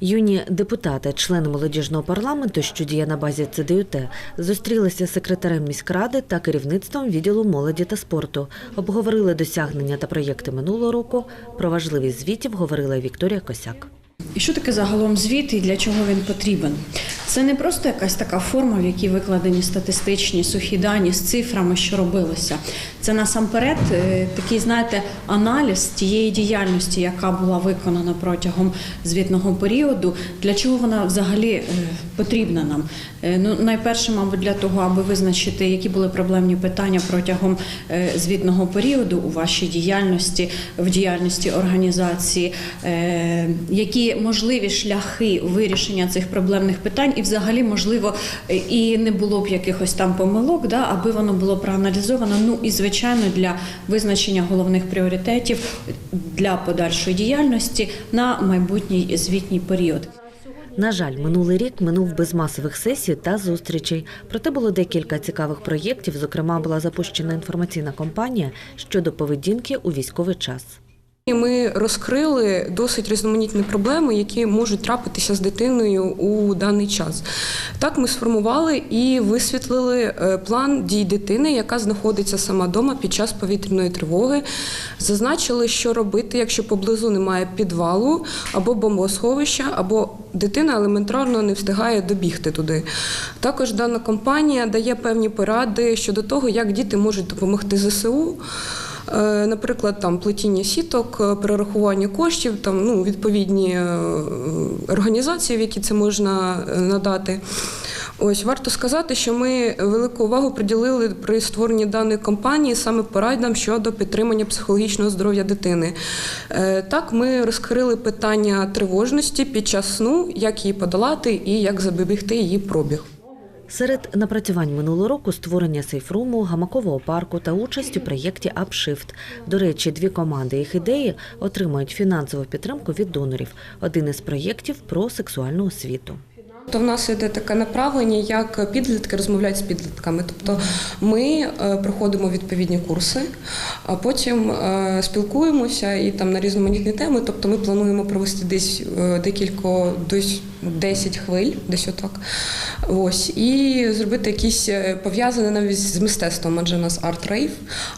Юні депутати, члени молодіжного парламенту, що діє на базі ЦДЮТ, зустрілися з секретарем міськради та керівництвом відділу молоді та спорту. Обговорили досягнення та проєкти минулого року. Про важливість звітів говорила Вікторія Косяк. І що таке загалом звіт і для чого він потрібен? Це не просто якась така форма, в якій викладені статистичні сухі дані з цифрами, що робилося. Це насамперед е, такий, знаєте, аналіз тієї діяльності, яка була виконана протягом звітного періоду. Для чого вона взагалі е, потрібна нам? Е, Ну, найперше, мабуть, для того, аби визначити, які були проблемні питання протягом звітного періоду у вашій діяльності, в діяльності організації, які можливі шляхи вирішення цих проблемних питань, і взагалі, можливо, і не було б якихось там помилок, да, аби воно було проаналізовано. Ну і звичайно для визначення головних пріоритетів для подальшої діяльності на майбутній звітній період. На жаль, минулий рік минув без масових сесій та зустрічей. Проте було декілька цікавих проєктів. Зокрема, була запущена інформаційна кампанія щодо поведінки у військовий час. Ми розкрили досить різноманітні проблеми, які можуть трапитися з дитиною у даний час. Так, ми сформували і висвітлили е, план дій дитини, яка знаходиться сама вдома під час повітряної тривоги. Зазначили, що робити, якщо поблизу немає підвалу або бомбосховища, або дитина елементарно не встигає добігти туди. Також дана компанія дає певні поради щодо того, як діти можуть допомогти ЗСУ. Е, Наприклад, там плетіння сіток, е, перерахування коштів, там ну відповідні е, організації, в які це можна надати. Ось варто сказати, що ми велику увагу приділили при створенні даної компанії саме порадам щодо підтримання психологічного здоров'я дитини. Так, ми розкрили питання тривожності під час сну, як її подолати і як запобігти її пробіг. Серед напрацювань минулого року створення сейфруму, гамакового парку та участь у проєкті «Апшифт». До речі, дві команди їх ідеї отримають фінансову підтримку від донорів. Один із проєктів про сексуальну освіту. То в нас іде таке направлення, як підлітки розмовляють з підлітками. Тобто ми е, проходимо відповідні курси, а потім е, спілкуємося і там на різноманітні теми. Тобто ми плануємо провести десь е, декілька десь 10 хвиль, десь отак. Ось, і зробити якісь пов'язане навіть з мистецтвом, адже у нас арт-рейв,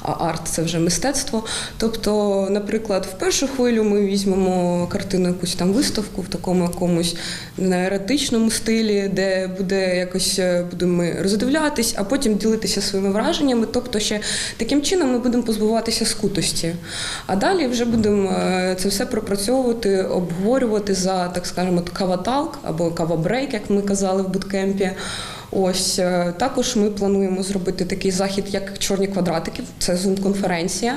а арт це вже мистецтво. Тобто, наприклад, в першу хвилю ми візьмемо картину, якусь там виставку в такому якомусь не, еротичному стилі, де буде якось е, будемо роздивлятись, а потім ділитися своїми враженнями. Тобто, ще таким чином ми будемо позбуватися скутості. А далі вже будемо е, це все пропрацьовувати, обговорювати за так скажемо каваталк або кавабрейк, як ми казали в буткемпі. Ось е, також ми плануємо зробити такий захід, як чорні квадратики. Це зум-конференція,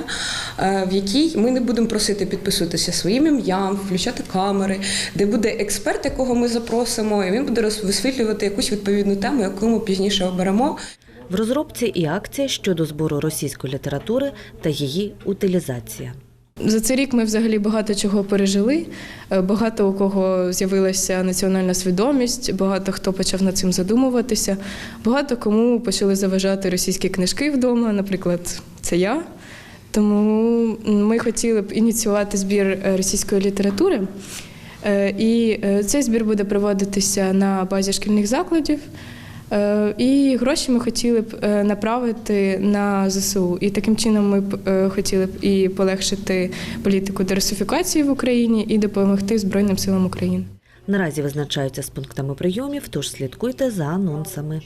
е, в якій ми не будемо просити підписуватися своїм ім'ям, включати камери, де буде експерт, якого ми запросимо, і він буде висвітлювати якусь відповідну тему, яку ми пізніше оберемо. В розробці і акція щодо збору російської літератури та її утилізація. За цей рік ми взагалі багато чого пережили. Е, Багато у кого з'явилася національна свідомість, багато хто почав над цим задумуватися. Багато кому почали заважати російські книжки вдома, наприклад, це я. Тому ми хотіли б ініціювати збір е, російської літератури. Е, І цей збір буде проводитися на базі шкільних закладів. Е, І гроші ми хотіли б е, направити на ЗСУ. І таким чином ми б е, хотіли б і полегшити політику дерусифікації в Україні, і допомогти Збройним силам України. Наразі визначаються з пунктами прийомів, тож слідкуйте за анонсами.